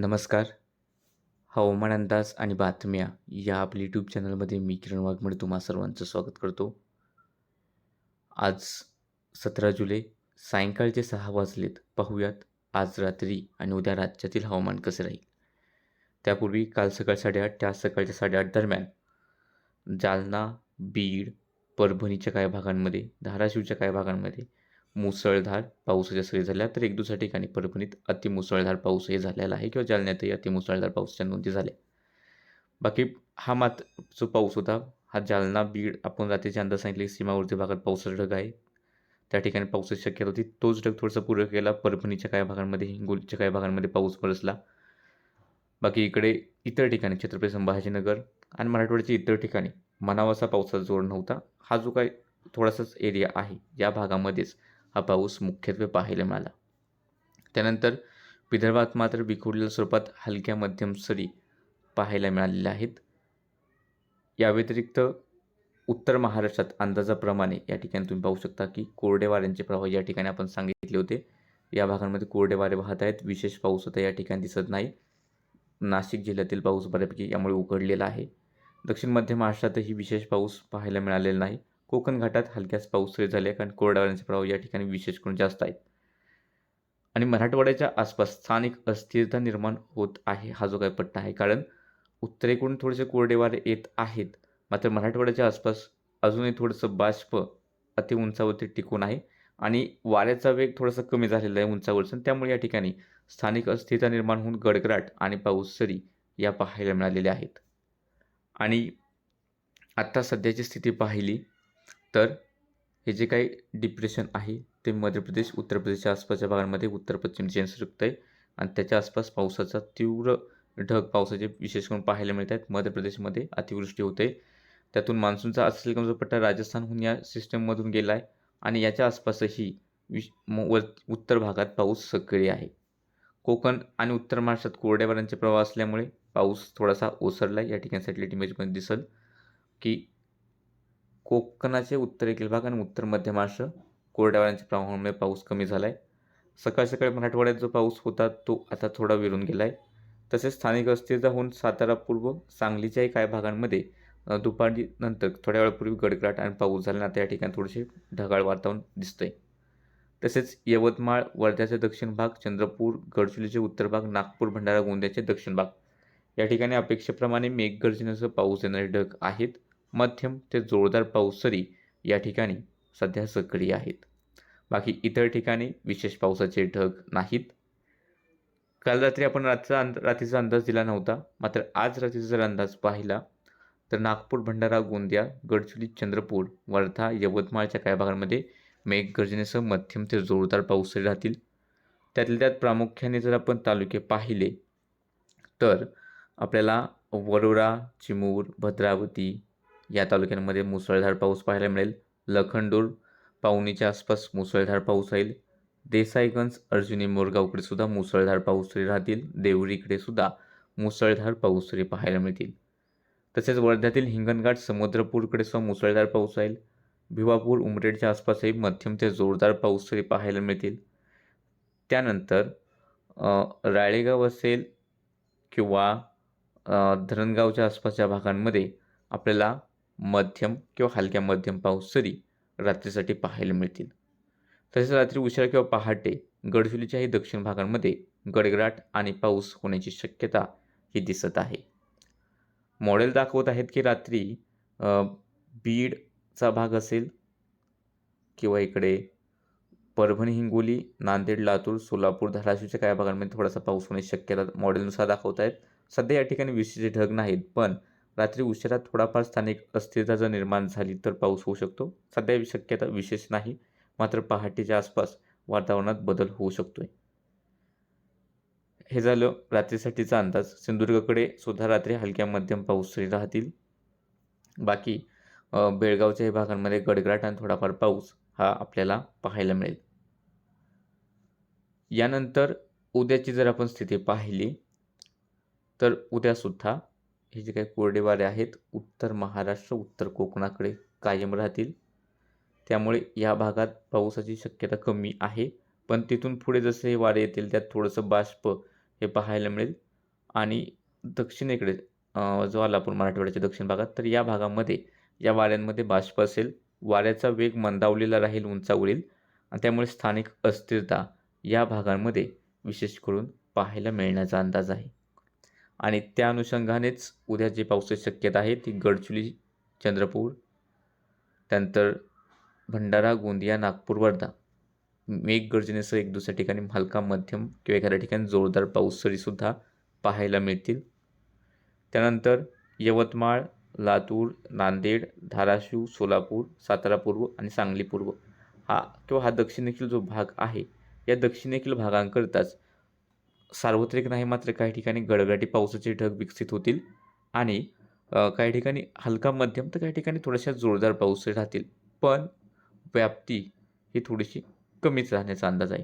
नमस्कार. हवामान अंदाज आणि बातम्या या आपल्या यूट्यूब चॅनलमध्ये मी किरण वाघमडे तुम्हा सर्वांचं स्वागत करतो. आज सतरा जुलै सायंकाळचे सहा वाजलेत. पाहूयात आज रात्री आणि उद्या राज्यातील हवामान कसे राहील? त्यापूर्वी काल सकाळ साडेआठ ते आज सकाळच्या साडेआठ दरम्यान जालना बीड परभणीच्या काही भागांमध्ये धाराशिवच्या काही भागांमध्ये मुसळधार पाऊसाच्या सरी झाल्या. तर एक दुसऱ्या ठिकाणी परभणीत अतिमुसळधार पाऊसही झालेला आहे किंवा जालन्यातही अतिमुसळधार पाऊसच्या नोंदी झाल्या. बाकी हा मात जो पाऊस होता हा जालना बीड आपण रात्रीच्या अंदाज सांगितले सीमावर्ती भागात पावसाचा ढग आहे. त्या ठिकाणी पावसाची शक्यता होती. तोच ढग थोडासा पूरक केला परभणीच्या काही भागांमध्ये हिंगोलीच्या काही भागांमध्ये पाऊस बरसला. बाकी इकडे इतर ठिकाणी छत्रपती संभाजीनगर आणि मराठवाड्याच्या इतर ठिकाणी मनावासा पावसाचा जोर नव्हता. हा जो काही थोडासाच एरिया आहे या भागामध्येच हा पाऊस मुख्यत्वे पाहायला मिळाला. त्यानंतर विदर्भात मात्र विखुरलेल्या स्वरूपात हलक्या मध्यम सरी पाहायला मिळालेल्या आहेत. या व्यतिरिक्त उत्तर महाराष्ट्रात अंदाजाप्रमाणे या ठिकाणी तुम्ही पाहू शकता की कोरडे वाऱ्यांचे प्रवाह या ठिकाणी आपण सांगितले होते. या भागांमध्ये कोरडे वारे वाहत आहेत. विशेष पाऊस आता या ठिकाणी दिसत नाही. नाशिक जिल्ह्यातील पाऊस बऱ्यापैकी यामुळे उघडलेला आहे. दक्षिण मध्य महाराष्ट्रातही विशेष पाऊस पाहायला मिळालेला नाही. कोकण घाटात हलक्याच पाऊस सुरू झाले कारण कोरड्यावाऱ्यांचे प्रभाव या ठिकाणी विशेष करून जास्त आहेत. आणि मराठवाड्याच्या आसपास स्थानिक अस्थिरता निर्माण होत आहे हा जो काही पट्टा आहे. कारण उत्तरेकडून थोडेसे कोरडे वारे येत आहेत. मात्र मराठवाड्याच्या आसपास अजूनही थोडंसं बाष्प अति उंचावरती टिकून आहे आणि वाऱ्याचा वेग थोडासा कमी झालेला आहे उंचावरचं. त्यामुळे या ठिकाणी स्थानिक अस्थिरता निर्माण होऊन गडगडाट आणि पाऊस सरी या पाहायला मिळालेल्या आहेत. आणि आत्ता सध्याची स्थिती पाहिली तर हे जे काही डिप्रेशन आहे ते मध्य प्रदेश उत्तर प्रदेशच्या आसपासच्या भागांमध्ये उत्तर पश्चिम दिशेने आहे. आणि त्याच्या आसपास पावसाचा तीव्र ढग पावसाचे विशेष करून पाहायला मिळत आहेत. मध्य प्रदेशमध्ये अतिवृष्टी होते त्यातून मान्सूनचा असेल कमजोर पट्टा राजस्थानहून या सिस्टममधून गेला आहे. आणि याच्या आसपासही विश वर उत्तर भागात पाऊस सक्रिय आहे. कोकण आणि उत्तर महाराष्ट्रात कोरड्यावारांचे प्रवाह असल्यामुळे पाऊस थोडासा ओसरला आहे. या ठिकाणी सॅटेलाइट इमेजमध्ये दिसल की कोकणाचे उत्तरेकडील भाग आणि उत्तर मध्य महाराष्ट्र. कोरड्यावाऱ्यांच्या प्रवाहामुळे पाऊस कमी झाला आहे सकाळ सकाळी मराठवाड्यात जो पाऊस होता तो आता थोडा विरून गेला आहे तसेच स्थानिक अस्थिरता होऊन सातारा पूर्व सांगलीच्याही काही भागांमध्ये दुपारी नंतर थोड्या वेळापूर्वी गडगडाट आणि पाऊस झाला आता या ठिकाणी थोडेसे ढगाळ वातावरण दिसतंय. तसेच यवतमाळ वर्ध्याचे दक्षिण भाग चंद्रपूर गडचिरोलीचे उत्तर भाग नागपूर भंडारा गोंदियाचे दक्षिण भाग. या ठिकाणी अपेक्षेप्रमाणे मेघगर्जनेसह पाऊस येणारे ढग आहेत. मध्यम ते जोरदार पाऊस सरी या ठिकाणी सध्या सक्रिय आहेत. बाकी इतर ठिकाणी विशेष पावसाचे ढग नाहीत. काल रात्री आपण रात्रीचा अंद रात्रीचा अंदाज दिला नव्हता. मात्र आज रात्रीचा जर अंदाज पाहिला तर नागपूर भंडारा गोंदिया गडचिरोली चंद्रपूर वर्धा यवतमाळच्या काही भागांमध्ये मेघगर्जनेसह मध्यम ते जोरदार पाऊस राहतील. त्यातल्या त्यात प्रामुख्याने जर आपण तालुके पाहिले तर आपल्याला वरोरा चिमूर भद्रावती या तालुक्यांमध्ये मुसळधार पाऊस पाहायला मिळेल. लखनदूर पावनीच्या आसपास मुसळधार पाऊस राहील. देसाईगंज अर्जुनी मोरगावकडे सुद्धा मुसळधार पाऊसरी राहतील. देवरीकडे सुद्धा मुसळधार पाऊसरी पाहायला मिळतील. तसेच वर्ध्यातील हिंगणघाट समुद्रपूरकडे सुद्धा मुसळधार पाऊस राहील. भिवापूर उमरेडच्या आसपासही मध्यम ते जोरदार पाऊसरी पाहायला मिळतील. त्यानंतर राळेगाव असेल किंवा धरणगावच्या आसपासच्या भागांमध्ये आपल्याला मध्यम किंवा हलक्या मध्यम पाऊस सरी रात्रीसाठी पाहायला मिळतील. तसेच रात्री उशिरा किंवा पहाटे गडचिरोलीच्याही दक्षिण भागांमध्ये गडगडाट आणि पाऊस होण्याची शक्यता ही दिसत आहे. मॉडेल दाखवत आहेत की रात्री बीडचा भाग असेल किंवा इकडे परभणी हिंगोली नांदेड लातूर सोलापूर धाराशिवच्या काही भागांमध्ये थोडासा पाऊस होण्याची शक्यता मॉडेलनुसार दाखवत आहेत. सध्या या ठिकाणी विशेष ढग नाहीत पण रात्री उशिरा थोडाफार स्थानिक अस्थिरता जर निर्माण झाली तर पाऊस होऊ शकतो. सध्या शक्यता विशेष नाही मात्र पहाटेच्या आसपास वातावरणात बदल होऊ शकतो हे झालं रात्रीसाठीचा अंदाज. सिंधुदुर्गकडे सुद्धा रात्री हलक्या मध्यम पाऊस सरी राहतील. बाकी बेळगावच्या भागांमध्ये गडगडाट आणि थोडाफार पाऊस हा आपल्याला पाहायला मिळेल. यानंतर उद्याची जर आपण स्थिती पाहिली तर उद्यासुद्धा हे जे काही कोरडे वारे आहेत उत्तर महाराष्ट्र उत्तर कोकणाकडे कायम राहतील. त्यामुळे या भागात पावसाची शक्यता कमी आहे. पण तिथून पुढे जसे हे वारे येतील त्यात थोडंसं बाष्प हे पाहायला मिळेल. आणि दक्षिणेकडे जो आलापूर मराठवाड्याच्या दक्षिण भागात तर या भागामध्ये या वाऱ्यांमध्ये बाष्प असेल. वाऱ्याचा वेग मंदावलेला राहील उंचावरील आणि त्यामुळे स्थानिक अस्थिरता या भागांमध्ये विशेष करून पाहायला मिळण्याचा अंदाज आहे. आणि त्या अनुषंगानेच उद्या जे पावसाची शक्यता आहे ती गडचुली चंद्रपूर त्यानंतर भंडारा गोंदिया नागपूर वर्धा. मेघगर्जनेसह एक दुसऱ्या ठिकाणी हलका मध्यम किंवा एखाद्या ठिकाणी जोरदार पाऊस सरीसुद्धा पाहायला मिळतील. त्यानंतर यवतमाळ लातूर नांदेड धाराशिव सोलापूर सातारा पूर्व आणि सांगली पूर्व हा किंवा हा दक्षिणेकडील जो भाग आहे या दक्षिणेकडील भागांकरताच सार्वत्रिक नाही मात्र काही ठिकाणी गडगडाटी पावसाचे ढग विकसित होतील आणि काही ठिकाणी हलका मध्यम तर काही ठिकाणी थोड्याशा जोरदार पाऊस राहतील. पण व्याप्ती ही थोडीशी कमीच राहण्याचा अंदाज आहे.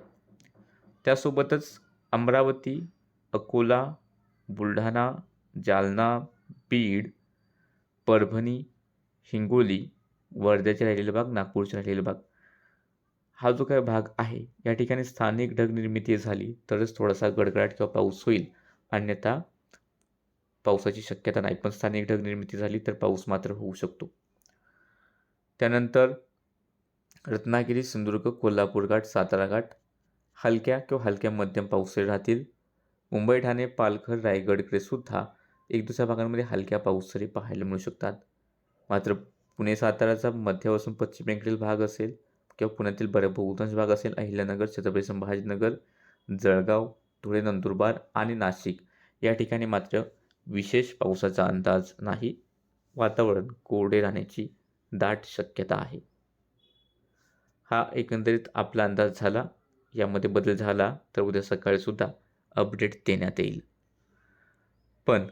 त्यासोबतच अमरावती अकोला बुलढाणा जालना बीड परभणी हिंगोली वर्ध्याचे राहिलेले भाग नागपूरचे राहिलेले भाग हा जो काही भाग आहे या ठिकाणी स्थानिक ढग निर्मिती झाली तरच थोडासा गडगडाट किंवा पाऊस होईल. अन्यथा पावसाची शक्यता नाही पण स्थानिक ढग निर्मिती झाली तर पाऊस मात्र होऊ शकतो. त्यानंतर रत्नागिरी सिंधुदुर्ग कोल्हापूर घाट सातारा घाट हलक्या किंवा हलक्या मध्यम पाऊसही राहतील. मुंबई ठाणे पालघर रायगडकडे सुद्धा एक दुसऱ्या भागांमध्ये हलक्या पाऊससरी पाहायला मिळू शकतात. मात्र पुणे साताराचा मध्यापासून पश्चिमेकडील भाग असेल किंवा पुण्यातील बऱ्या बहुतांश भाग असेल अहिल्यानगर छत्रपती संभाजीनगर जळगाव धुळे नंदुरबार आणि नाशिक. या ठिकाणी मात्र विशेष पावसाचा अंदाज नाही. वातावरण कोरडे राहण्याची दाट शक्यता आहे. हा एकंदरीत आपला अंदाज झाला. यामध्ये बदल झाला तर उद्या सकाळी सुद्धा अपडेट देण्यात येईल. पण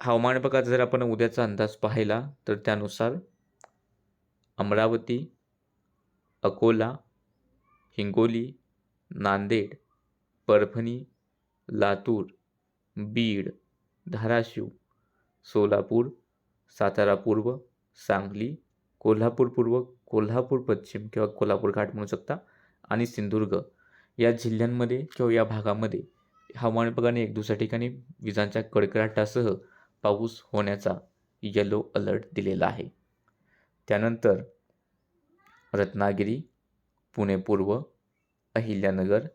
हवामान विभागात जर आपण उद्याचा अंदाज पाहिला तर त्यानुसार अमरावती अकोला हिंगोली नांदेड परभणी लातूर बीड धाराशिव सोलापूर सातारा पूर्व सांगली कोल्हापूर पूर्व कोल्हापूर पश्चिम किंवा कोल्हापूर घाट म्हणू शकता आणि सिंधुदुर्ग. या जिल्ह्यांमध्ये किंवा या भागामध्ये हवामान विभागाने एक दुसऱ्या ठिकाणी विजांच्या कडकडाटासह पाऊस होण्याचा येलो अलर्ट दिलेला आहे. त्यानंतर रत्नागिरी पुणे पूर्व अहिल्यानगर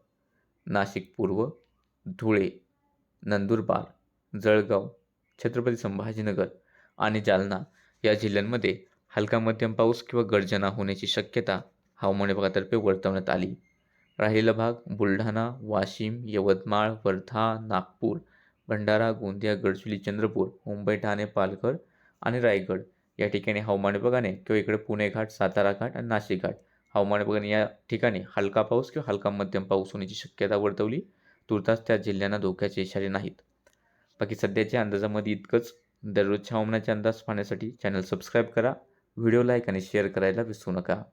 नाशिक पूर्व धुळे नंदुरबार जळगाव छत्रपती संभाजीनगर आणि जालना या जिल्ह्यांमध्ये हलका मध्यम पाऊस किंवा गर्जना होण्याची शक्यता हवामान विभागातर्फे वर्तवण्यात आली. राहिलेला भाग बुलढाणा वाशिम यवतमाळ वर्धा नागपूर भंडारा गोंदिया गडचिरोली चंद्रपूर मुंबई ठाणे पालघर आणि रायगड या ठिकाणी हवामान विभागाने किंवा इकडे पुणे घाट सातारा घाट आणि नाशिक घाट हवामान विभागाने या ठिकाणी हलका पाऊस किंवा हलका मध्यम पाऊस होण्याची शक्यता वर्तवली. तुर्तास त्या जिल्ह्यांना धोक्याचे इशारे नाहीत. बाकी सध्याच्या अंदाजामध्ये इतकंच. दररोजच्या हवामानाचे अंदाज पाहण्यासाठी चॅनल सबस्क्राईब करा. व्हिडिओ लाईक आणि शेअर करायला विसरू नका.